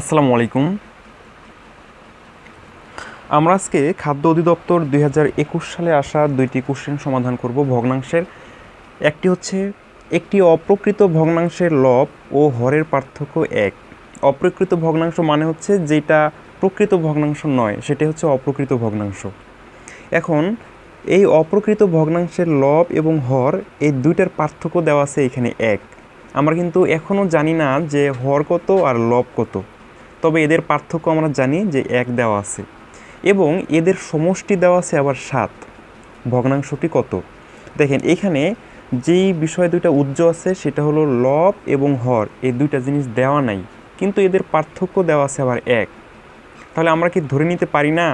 আসসালামু আলাইকুম। আমরা আজকে খাদ্য অধিদপ্তর দুই হাজার একুশ সালে আসা দুইটি কোশ্চেন সমাধান করব ভগ্নাংশের। একটি হচ্ছে, একটি অপ্রকৃত ভগ্নাংশের লব ও হরের পার্থক্য এক। অপ্রকৃত ভগ্নাংশ মানে হচ্ছে যেটা প্রকৃত ভগ্নাংশ নয় সেটা হচ্ছে অপ্রকৃত ভগ্নাংশ। এখন, এই অপ্রকৃত ভগ্নাংশের লব এবং হর, এই দুইটার পার্থক্য দেওয়া আছে এখানে এক। আমরা কিন্তু এখনও জানি না যে হর কত আর লব কত। তবে এদের পার্থক্য আমরা জানি যে এক দেওয়া আছে এবং এদের সমষ্টি দেওয়া আছে আবার সাত। ভগ্নাংশটি কত? দেখেন, এখানে যেই বিষয় দুইটা উজ্জ্ব আছে, সেটা হলো লব এবং হর। এই দুইটা জিনিস দেওয়া নাই, কিন্তু এদের পার্থক্য দেওয়া আছে আবার এক। তাহলে আমরা কি ধরে নিতে পারি না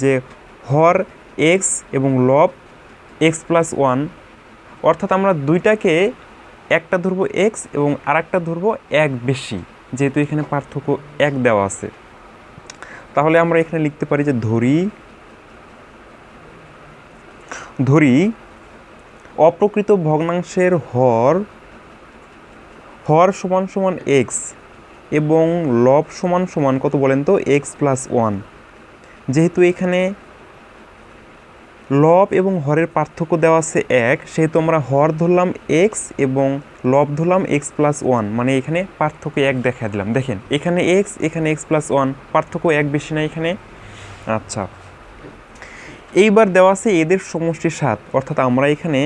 যে হর এক্স এবং লব এক্স প্লাস ওয়ান অর্থাৎ আমরা দুইটাকে একটা ধরবো এক্স এবং আরেকটা ধরবো এক বেশি। যেহেতু এখানে পার্থক্য এক দেওয়া আছে। তাহলে আমরা এখানে লিখতে পারি যে ধরি ধরি অপ্রকৃত ভগ্নাংশের হর হর সমান সমান এক্স এবং লব সমান সমান কত বলেন তো? এক্স প্লাস ওয়ান যেহেতু এখানে লব এবং হরের পার্থক্য দেওয়া আছে এক সেহেতু আমরা হর ধরলাম এক্স এবং লব ধরলাম এক্স প্লাস ওয়ান মানে এখানে পার্থক্য এক দেখা দিলাম। দেখেন, এখানে এক্স এখানে এক্স প্লাস ওয়ান পার্থক্য এক বেশি না এখানে। আচ্ছা। এইবার দেওয়া আছে এদের সমষ্টি সাত, অর্থাৎ আমরা এখানে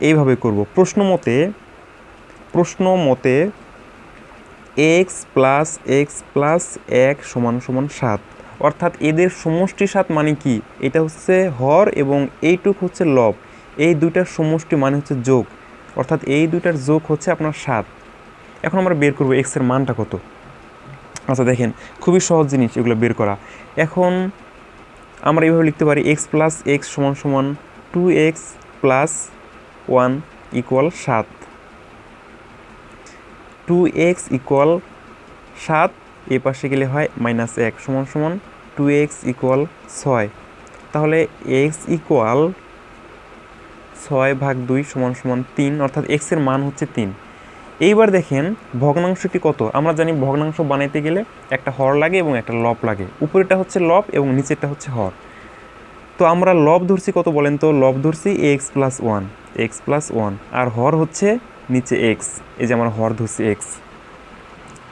এইভাবে করব। প্রশ্ন মতে প্রশ্ন মতে এক্স প্লাস এক্স প্লাস এক সমান সমান সাত। অর্থাৎ এদের সমষ্টি সাত মানে কি? এটা হচ্ছে হর এবং এইটুক হচ্ছে লব। এই দুইটার সমষ্টি মানে হচ্ছে যোগ। অর্থাৎ এই দুইটার যোগ হচ্ছে আপনার সাত। এখন আমরা বের করব এক্সের মানটা কত? আচ্ছা দেখেন, খুবই সহজ জিনিস এগুলো বের করা। এখন আমরা এইভাবে লিখতে পারি এক্স প্লাস এক্স সমান সমান two x plus one equal সাত। টু এক্স ইকুয়াল সাত, এ পাশে গেলে হয় মাইনাস এক সমান সমান টু এক্স ইকুয়াল ছয়। তাহলে এক্স ইকুয়াল ছয় ভাগ দুই সমান সমান তিন, অর্থাৎ এক্সের মান হচ্ছে তিন। এইবার দেখেন ভগ্নাংশটি কত? আমরা জানি ভগ্নাংশ বানাইতে গেলে একটা হর লাগে এবং একটা লব লাগে। উপরেটা হচ্ছে লব এবং নিচেরটা হচ্ছে হর। তো আমরা লব ধরছি কত বলেন তো? লব ধরছি x plus one, x plus one. আর হর হচ্ছে নিচে এক্স, এই যে আমরা হর ধরছি এক্স।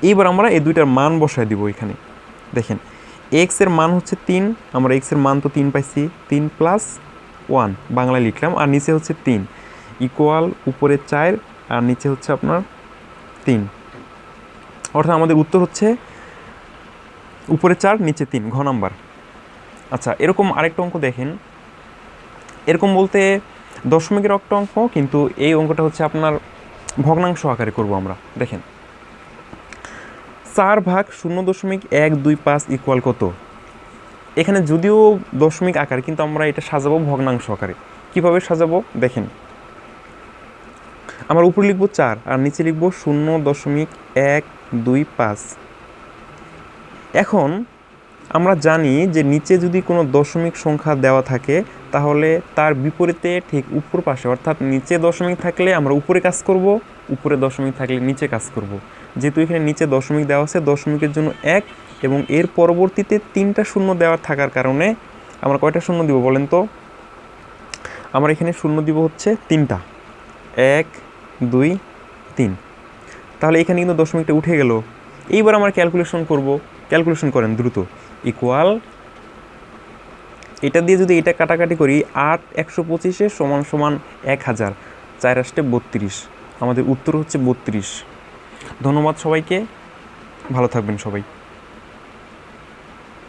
এইবার আমরা এই দুইটার মান বসায় দিব এখানে। দেখেন এক্সের মান হচ্ছে তিন, আমরা এক্সের মান তো তিন পাইছি, তিন প্লাস ওয়ান বাংলায় লিখলাম, আর নিচে হচ্ছে তিন ইকুয়াল উপরে চার, আর নিচে হচ্ছে আপনার তিন। অর্থাৎ আমাদের উত্তর হচ্ছে উপরে চার, নিচে তিন, ঘ নাম্বার। আচ্ছা এরকম আরেকটা অঙ্ক দেখেন। এরকম বলতে দশমিকের একটা অঙ্ক, কিন্তু এই অঙ্কটা হচ্ছে আপনার ভগ্নাংশ আকারে করব আমরা। দেখেন চার ভাগ শূন্য দশমিক এক দুই পাঁচ ইকুয়াল কত? এখানে যদিও দশমিক আকার, কিন্তু আমরা এটা সাজাবো ভগ্নাংশ আকারে। কীভাবে সাজাবো? দেখেন। আমরা উপরে লিখব চার, আর নিচে লিখব শূন্য দশমিক এক দুই পাঁচ। এখন আমরা জানি যে নিচে যদি কোনো দশমিক সংখ্যা দেওয়া থাকে তাহলে তার বিপরীতে ঠিক উপর পাশে, অর্থাৎ নিচে দশমিক থাকলে আমরা উপরে কাজ করব, উপরে দশমিক থাকলে নিচে কাজ করব। যেহেতু এখানে নিচে দশমিক দেওয়া আছে, দশমিকের জন্য এক এবং এর পরবর্তীতে তিনটা শূন্য দেওয়া থাকার কারণে আমরা কয়টা শূন্য দিব বলেন তো? আমরা এখানে শূন্য দিব হচ্ছে তিনটা। এক, দুই, তিন। তাহলে এখানে কিন্তু দশমিকটা উঠে গেল। এইবার আমরা ক্যালকুলেশন করব। ক্যালকুলেশন করেন দ্রুত। ইকুয়াল এটা দিয়ে যদি এটা কাটাকাটি করি, আট একশো পঁচিশে সমান সমান এক হাজার, চার আসতে বত্রিশ। আমাদের উত্তর হচ্ছে বত্রিশ। ধন্যবাদ সবাইকে। ভালো থাকবেন সবাই।